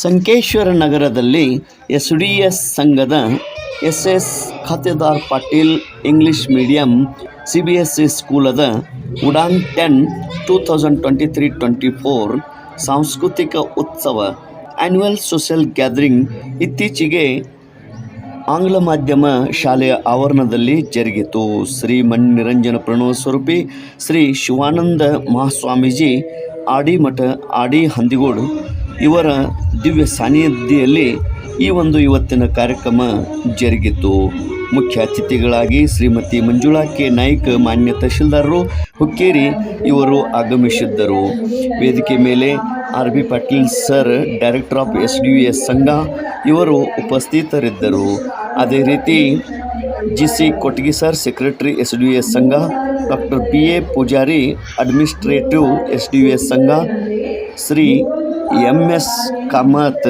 ಸಂಕೇಶ್ವರ ನಗರದಲ್ಲಿ S D S ಸಂಘದ S S Khatedar Patil English medium C B S C ಸ್ಕೂಲದ Udaan ten two thousand twenty three twenty four ಸಾಂಸ್ಕೃತಿಕ ಉತ್ಸವ annual social gathering ಇತ್ತೀಚೆಗೆ ಆಂಗ್ಲ ಮಾಧ್ಯಮ ಶಾಲೆಯ ಆವರಣದಲ್ಲಿ ಜರುಗಿತು. ಶ್ರೀ ಮಣಿನಿರಂಜನ ಪ್ರಣವ ಸ್ವರೂಪಿ, ಶ್ರೀ ಶಿವಾನಂದ ಮಹಾಸ್ವಾಮೀಜಿ, ಆಡಿಮಠ, ಆಡಿ ಹಂದಿಗೋಡು ಇವರ ದಿವ್ಯ ಸಾನ್ನಿಧ್ಯದಲ್ಲಿ ಈ ಒಂದು ಇವತ್ತಿನ ಕಾರ್ಯಕ್ರಮ ಜರುಗಿತು. ಮುಖ್ಯ ಅತಿಥಿಗಳಾಗಿ ಶ್ರೀಮತಿ ಮಂಜುಳಾ ಕೆ. ನಾಯ್ಕ ಮಾನ್ಯ ತಹಶೀಲ್ದಾರರು, ಹುಕ್ಕೇರಿ ಇವರು ಆಗಮಿಸಿದ್ದರು. ವೇದಿಕೆ ಮೇಲೆ R. B. Patil sir, director of S D S Sangha ಇವರು ಉಪಸ್ಥಿತರಿದ್ದರು. ಅದೇ ರೀತಿ G C Kotgi sir, secretary S D S Sangha, doctor P A Pujari, administrative S D S Sangha, Shri M S Kamath,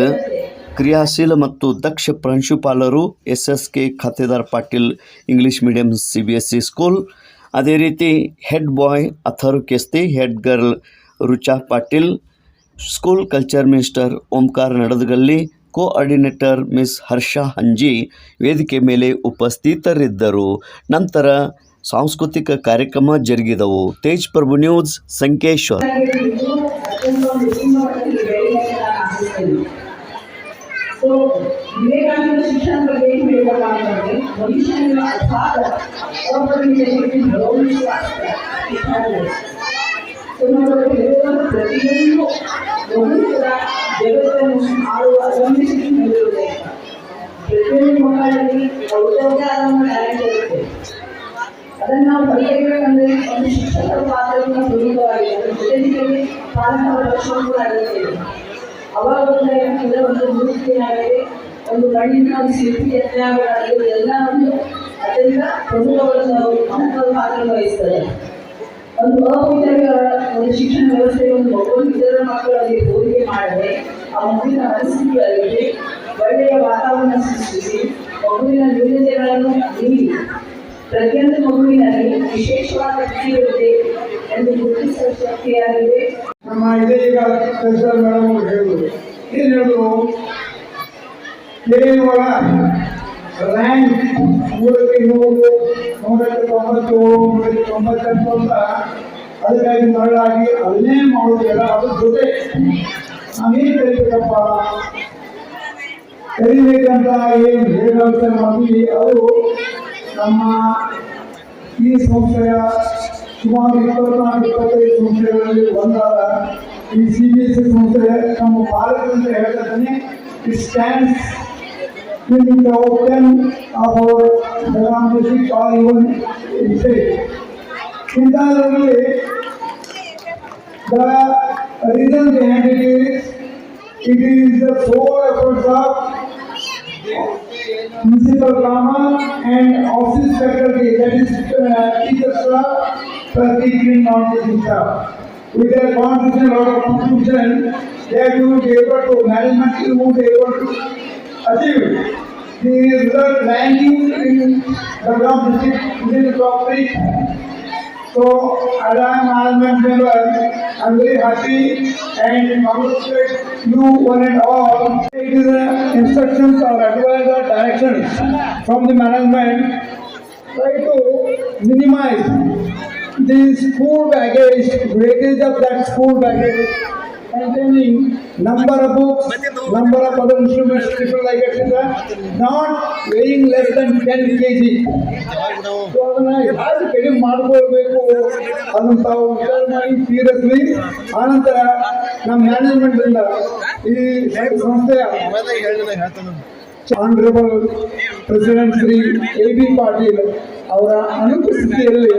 ಕ್ರಿಯಾಶೀಲ ಮತ್ತು ದಕ್ಷ ಪ್ರಾಂಶುಪಾಲರು S S K Khatedar Patil, English medium C B S C school. ಅದೇ ರೀತಿ head boy Atharv Kesti, head girl Rucha Patil, school culture minister Omkar ನಡದಗಲ್ಲಿ coordinator miss Harsha Hanji ವೇದಿಕೆ ಮೇಲೆ ಉಪಸ್ಥಿತರಿದ್ದರು. ನಂತರ ಸಾಂಸ್ಕೃತಿಕ ಕಾರ್ಯಕ್ರಮ ಜರುಗಿದವು. ತೇಜ್ ಪ್ರಭು ನ್ಯೂಸ್, ಸಂಕೇಶ್ವರ್. ಸೊ ವಿವೇಕಾನಂದ ಶಿಕ್ಷಣ ಬಗ್ಗೆ ಏನು ಹೇಳಬೇಕು ಅಂತಂದ್ರೆ ಮನುಷ್ಯನಿಗೆ ಅರ್ಥಾತ್ ಒಬ್ಬರಿಗೆ ಗೌರವಿಸುವ ಸೊ ನಾವು ಹೇಳುವ ಪ್ರತಿಯೊಂದು ಮಗು ಕೂಡ ಜಗತ್ತನ್ನು ಆಳುವ ಅದೊಂದು ಶಿಕ್ಷಣ ಹೊಂದಿರುವುದೇ ಪ್ರತಿಯೊಂದು ಮಕ್ಕಳಲ್ಲಿ ಅವ್ರದ್ದೇ ಆದ ಒಂದು ಟ್ಯಾಲೆಂಟ್ ಇರುತ್ತೆ ಅದನ್ನು ನಾವು ಪಡೆಯಬೇಕಂದ್ರೆ ಒಂದು ಶಿಕ್ಷಕರ ಪಾತ್ರವನ್ನು ಪ್ರಮುಖವಾಗಿದೆ ಅದರ ಜೊತೆ ಜೊತೆಗೆ ಪಾಲಕರ ರಕ್ಷಣೆ ಕೂಡ ಅಗತ್ಯ ಇದೆ ಅವಾಗ ಒಂದು ಮೂರ್ತಿಯಾಗಲಿ ಒಂದು ಮಣ್ಣಿನ ಒಂದು ಶಿಲ್ಪಿ ಯತ್ನಾಗಲಿ ಎಲ್ಲ ಒಂದು ಅತ್ಯಂತ ಅವರು ಮಹತ್ವದ ಪಾತ್ರ ವಹಿಸ್ತಾರೆ ಒಂದು ಅಪವಿತ್ರ ಒಂದು ಶಿಕ್ಷಣ ವ್ಯವಸ್ಥೆ, ಒಂದು ಮಗುವಿನ ಇತರ ಮಕ್ಕಳಲ್ಲಿ ಬೋಧನೆ ಮಾಡದೆ, ಆ ಮಗುವಿನ ಮನಸ್ಥಿತಿಯಲ್ಲಿ ಒಳ್ಳೆಯ ವಾತಾವರಣ ಸೃಷ್ಟಿಸಿ, ಮಗುವಿನ ನ್ಯೂನತೆಗಳನ್ನು ನೀಡಿ ಪ್ರತಿಯೊಂದು ಮಗುವಿನಲ್ಲಿ ವಿಶೇಷವಾದ ಗುರಿಯಿರುತ್ತೆ ಎಂದು ಗುರುತಿಸುವ ಶಕ್ತಿಯಾಗಿದೆ. ನಮ್ಮ ಏನು ಹೇಳಿದ್ರು ಕೇವಲ ರ್ಯಾಂಕ್ ನೂರಕ್ಕೆ ನೂರು ನೂರಕ್ಕೆ ತೊಂಬತ್ತು ನೂರಕ್ಕೆ ತೊಂಬತ್ತೆಂಟು ಅಂತ ಅದಕ್ಕಾಗಿ ಮರಳಾಗಿ ಅದನ್ನೇ ಮಾಡೋದಿಲ್ಲ ಅದ್ರ ಜೊತೆ. ನಾವೇನು ಕಲಿಬೇಕಪ್ಪ? ಕಲಿಬೇಕಂತ ಏನು ಹೇಳಂತ ಮಾಡ್ತೀವಿ ಅದು ನಮ್ಮ ಈ ಸಂಸ್ಥೆಯ ಸುಮಾರು ಇಪ್ಪತ್ನಾಲ್ಕು ಭಾರತದಿಂದ ಹೇಳ್ತಾನೆ it stands in the top 10 of our Belam district or even in state. ಇಂಥದ್ರಲ್ಲಿ the reason behind it is it is the sole efforts of municipal drama and office faculty that is uh, teacher staff plus teaching non-teaching staff. With their contribution, of contribution, they will be able to management will be able to achieve the result ranking in the Gram district within the top three. So, as I am management member, I am very happy and congratulate you one and all. It is the instructions or advice or directions from the management. Try to minimize the school baggage, weightage of that school baggage containing number of books, number of other instruments, people like etc. Not weighing less than 10 kg. So, I ಯಾರು ಕಡಿಮೆ ಮಾಡ್ಕೊಳ್ಬೇಕು ಅದನ್ನ ತಾವು ವಿಚಾರ ಮಾಡಿ seriously ಆನಂತರ ನಮ್ಮ management ಇಂದ ಈ ಸಂಸ್ಥೆಯ ಅವರ ಅನುಪಸ್ಥಿತಿಯಲ್ಲಿ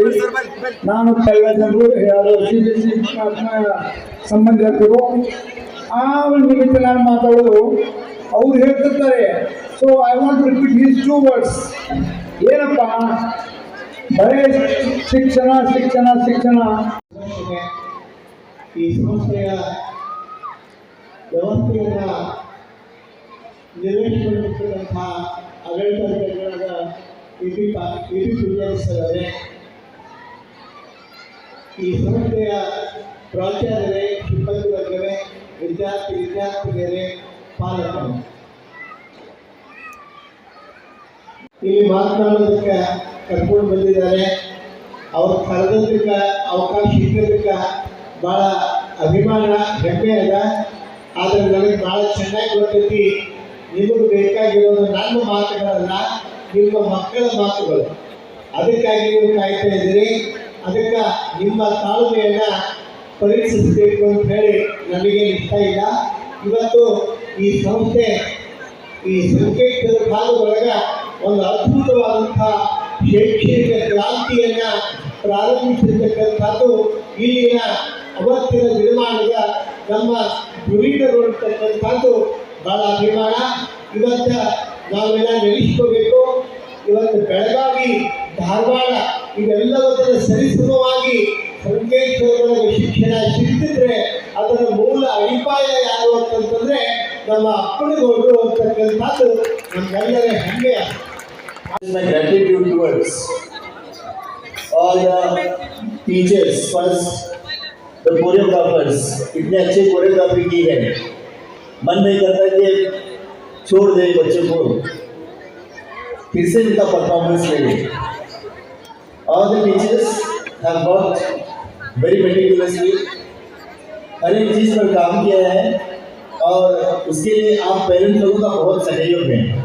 ನಾನು ಕೆಲ ಜನರು ಯಾರು ಸಿ ಬಿ ಸಿ ಸಂಬಂಧಿಕರು ಆ ಒಂದು ನಿಮಿತ್ತ ನಾನು ಮಾತಾಡೋದು. ಅವ್ರು ಹೇಳ್ತಿರ್ತಾರೆ so I want to repeat his two words ಏನಪ್ಪ? ಬರೇ ಶಿಕ್ಷಣ ಶಿಕ್ಷಣ ಶಿಕ್ಷಣ. ಈ ಸಂಸ್ಥೆಯ ವ್ಯವಸ್ಥೆಯನ್ನು ನಿರ್ವಹಿಸಿಕೊಂಡಿರ್ತಕ್ಕಂಥ ಆಡಳಿತಾಧಿಕಾರಿಗಳಾದ ಈ ಸಂಸ್ಥೆಯ ಪ್ರಾಚಾರ್ಯರೇ, ಸಿಬ್ಬಂದಿ ವರ್ಗವೇ, ವಿದ್ಯಾರ್ಥಿ, ವಿದ್ಯಾರ್ಥಿನಿಯರೇ, ಪಾಲಕರು. ಇಲ್ಲಿ ಮಾತನಾಡೋದಕ್ಕೆ ಕರ್ಕೊಂಡು ಬಂದಿದ್ದಾರೆ. ಅವ್ರು ಕರೆದೋದಕ್ಕೆ ಅವಕಾಶ ಸಿಗೋದಕ್ಕೆ ಭಾಳ ಅಭಿಮಾನ, ಹೆಮ್ಮೆ ಅದ. ಆದರೆ ನನಗೆ ಭಾಳ ಚೆನ್ನಾಗಿ ಗೊತ್ತೈತಿ, ನಿಮಗೆ ಬೇಕಾಗಿರೋದು ನನ್ನ ಮಾತುಗಳಲ್ಲ ನಿಮ್ಮ ಮಕ್ಕಳ ಮಾತುಗಳು. ಅದಕ್ಕಾಗಿ ನೀವು ಕಾಯ್ತಾ ಇದ್ದೀರಿ. ಅದಕ್ಕೆ ನಿಮ್ಮ ತಾಳ್ಮೆಯನ್ನ ಪರೀಕ್ಷಿಸಬೇಕು ಅಂತ ಹೇಳಿ ನನಗೆ ಇಷ್ಟ ಇಲ್ಲ. ಇವತ್ತು ಈ ಸಂಸ್ಥೆ, ಈ ಸಂಕೇತದ ಭಾಗದೊಳಗ ಒಂದು ಅದ್ಭುತವಾದಂತಹ ಶೈಕ್ಷಣಿಕ ಕ್ರಾಂತಿಯನ್ನ ಪ್ರಾರಂಭಿಸಿರ್ತಕ್ಕಂಥದ್ದು ಇಲ್ಲಿನ ಅವತ್ತಿನ ನಿರ್ಮಾಣದ ನಮ್ಮ ಗುರಿಗಳಂತಕ್ಕಂಥದ್ದು ಬಹಳ ಅಭಿಮಾನ. ಇವತ್ತ ನಾವೆಲ್ಲ ನೆಲೆಸ್ಕೋಬೇಕು ಇವತ್ತು ಬೆಳಗಾವಿ ಧಾರವಾಡ ಇವೆಲ್ಲವನ್ನ ಸರಿಸಮವಾಗಿ ಸಂಕೇತದೊಳಗೆ ಶಿಕ್ಷಣ ಸಿಗ್ತಿದ್ರೆ ಅದರ ಮೂಲ ಅಡಿಪಾಯ ಯಾರು ಅಂತಂತಂದ್ರೆ ನಮ್ಮ ಅಪ್ಪಣೆಗೌಡರು ಅಂತಕ್ಕಂಥದ್ದು ನಮ್ಮೆಲ್ಲರ ಹೆಮ್ಮೆಯ my gratitude towards all the teachers first the choreographers इतने अच्छे कोरियोग्राफी की है मन नहीं करता कि छोड़ दे बच्चों को। फिर से इनका परफॉर्मेंस ले all the teachers have work very meticulously हर एक चीज़ पर काम किया है और उसके लिए आप पेरेंट्स लोगों का बहुत सहयोग है